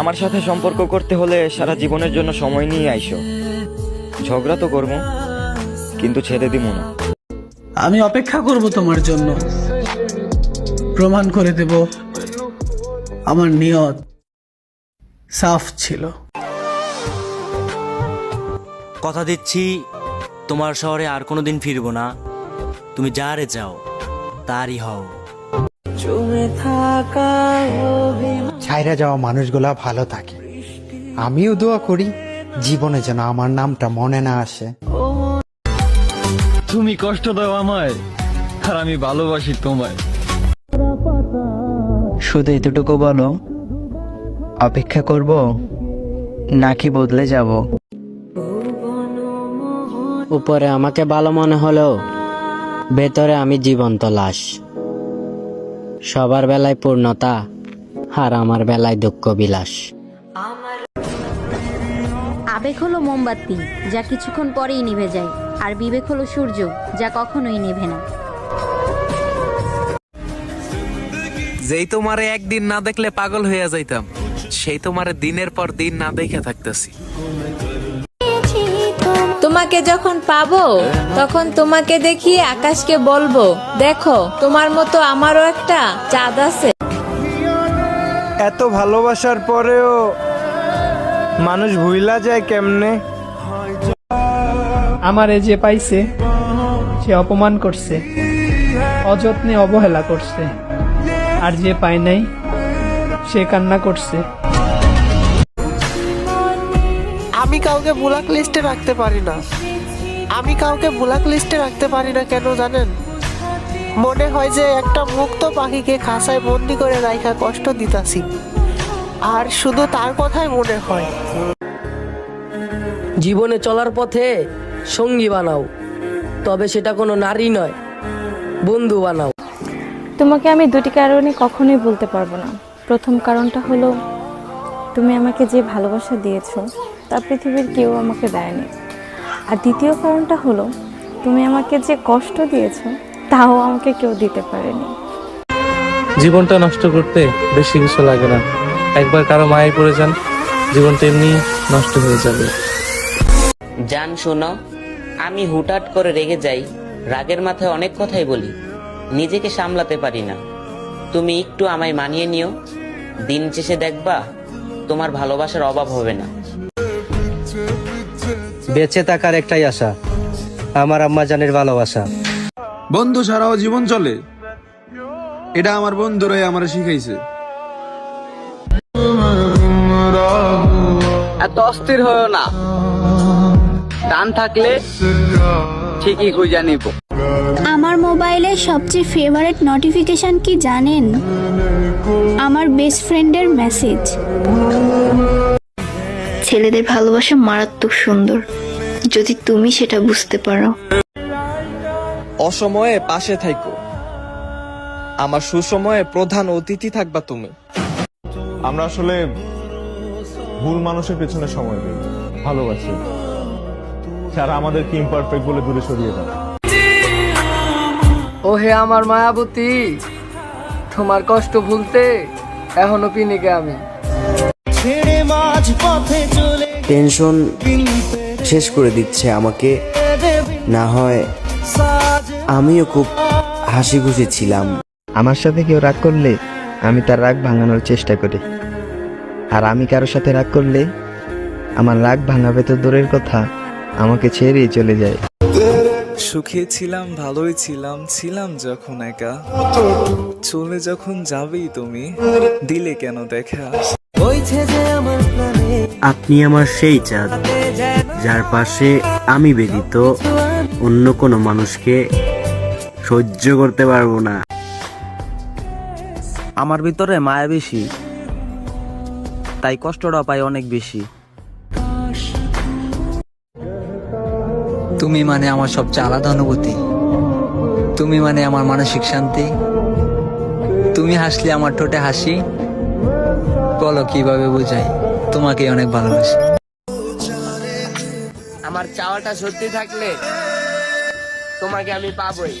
আমার সাথে সম্পর্ক করতে হলে সারা জীবনের জন্য সময় নিয়ে আইসো। ঝগড়া তো করব কিন্তু ছেড়ে দিব না। আমি অপেক্ষা করব তোমার জন্য। প্রমাণ করে দেব আমার নিয়ত সাফ ছিল। কথা দিচ্ছি তোমার শহরে আর কোনোদিন ফিরবো না। তুমি যারে যাও তারই হও। ছাইরা যাওয়া মানুষগুলা ভালো থাকে। আমিও দোয়া করি জীবনে যেন আমার নামটা মনে না আসে। তুমি কষ্ট দাও আমায় আর আমি ভালোবাসি তোমায়। শুধু এতটুকু বলো অপেক্ষা করব নাকি বদলে যাব? উপরে আমাকে ভালো মনে হলেও ভেতরে আমি জীবন্ত লাশ। সবার বেলায় পূর্ণতা আর আমার বেলায় দুঃখ বিলাস। আবেগ হলো মোমবাতি যা কিছুক্ষণ পরেই নিভে যায় আর বিবেক হলো সূর্য যা কখনোই নেভে না। যেই তোমারে একদিন না দেখলে পাগল হইয়া যাইতাম সেই তোমারে দিনের পর দিন না দেখে থাকতেছি। তোমাকে যখন পাবো তখন তোমাকে দেখিয়ে আকাশকে বলব দেখো তোমার মতো আমারও একটা চাঁদ আছে। এত ভালোবাসার পরেও মানুষ ভুইলা যায় কেমনে? আমারে যে পাইছে সে অপমান করছে অযত্নে অবহেলা করছে। আর যে পায় নাই সে কান্না করছে। আমি কাউকে ব্ল্যাক লিস্টে রাখতে পারি না। আমি কাউকে ব্ল্যাক লিস্টে রাখতে পারি না কেন জানেন? মনে হয় যে একটা মুক্ত পাখিকে খাঁচায় বন্দি করে রাখা কষ্ট দিতাছি। আর শুধু তার কথাই মনে হয়। জীবনে চলার পথে সঙ্গী বানাও তবে সেটা কোনো নারী নয় বন্ধু বানাও। তোমাকে আমি দুটি কারণে কখনোই বলতে পারব না। প্রথম কারণটা হলো তুমি আমাকে যে ভালোবাসা দিয়েছ তা পৃথিবীর কেউ আমাকে দেয়নি। আর দ্বিতীয় কারণটা হলো তুমি আমাকে যে কষ্ট দিয়েছ তাও আমাকে কেউ দিতে পারেনি। জীবনটা নষ্ট করতে বেশি কিছু লাগে না। একবার কারও মায়ে পড়ে যান জীবনটা এমনি নষ্ট হয়ে যাবে। জান শোনো আমি হুটহাট করে রেগে যাই রাগের মাথায় অনেক কথাই বলি নিজেকে সামলাতে পারি না। তুমি একটু আমায় মানিয়ে নিও দিন শেষে দেখবা তোমার ভালোবাসার অভাব হবে না। বেঁচে থাকার একটাই আশা আমার আম্মা জানের ভালোবাসা। বন্ধু ছাড়াও জীবন চলে। এটা আমার বন্ধুরাই আমার শিখাইছে। এত অস্থির হয়েও না। টান থাকলে ঠিকই খুঁজে নিব। আমার মোবাইলে সবচেয়ে ফেভারিট নোটিফিকেশন কি জানেন? আমার বেস্ট ফ্রেন্ডের মেসেজ ছেলেদের ভালোবাসা মারাত্মক সুন্দর। যদি তুমি সেটা বুঝতে পারো। অসময়ে পাশে থাইকো। আমার সুসময়ে প্রধান অতিথি থাকবা তুমি। আমরা আসলে ভুল মানুষের পেছনে সময় দিই। ভালোবাসি। যারা আমাদেরকে ইমপারফেক্ট বলে দূরে সরিয়ে দেয়। ও হে আমার মায়াবতী তোমার কষ্ট ভুলতে এখনও পিনিকে আমি। টেনশন শেষ করে দিচ্ছে আমাকে। না হয় আমিও খুব হাসি খুশি ছিলাম। আমার সাথে কেউ রাগ করলে আমি তার রাগ ভাঙানোর চেষ্টা করি। আর আমি কারোর সাথে রাগ করলে আমার রাগ ভাঙাবে তো দূরের কথা আমাকে ছেড়েই চলে যায়। সুখে ছিলাম ভালোই ছিলাম ছিলাম যখন একা। চলে যখন যাবেই তুমি দিলে কেন দেখা? আপনি আমার সেই চাঁদ যার পাশে আমি ব্যতীত অন্য কোনো মানুষকে সহ্য করতে পারব না। আমার ভিতরে মায়া বেশি তাই কষ্টটা পাই অনেক বেশি। তুমি মানে আমার সবচেয়ে আলাদা অনুভূতি। তুমি মানে আমার মানসিক শান্তি। তুমি হাসলে আমার ঠোঁটে হাসি। বলো কীভাবে বুঝাই? তোমাকে অনেক ভালোবাসি। আমার চাওয়াটা সত্যি থাকলে তোমাকে আমি পাবোই।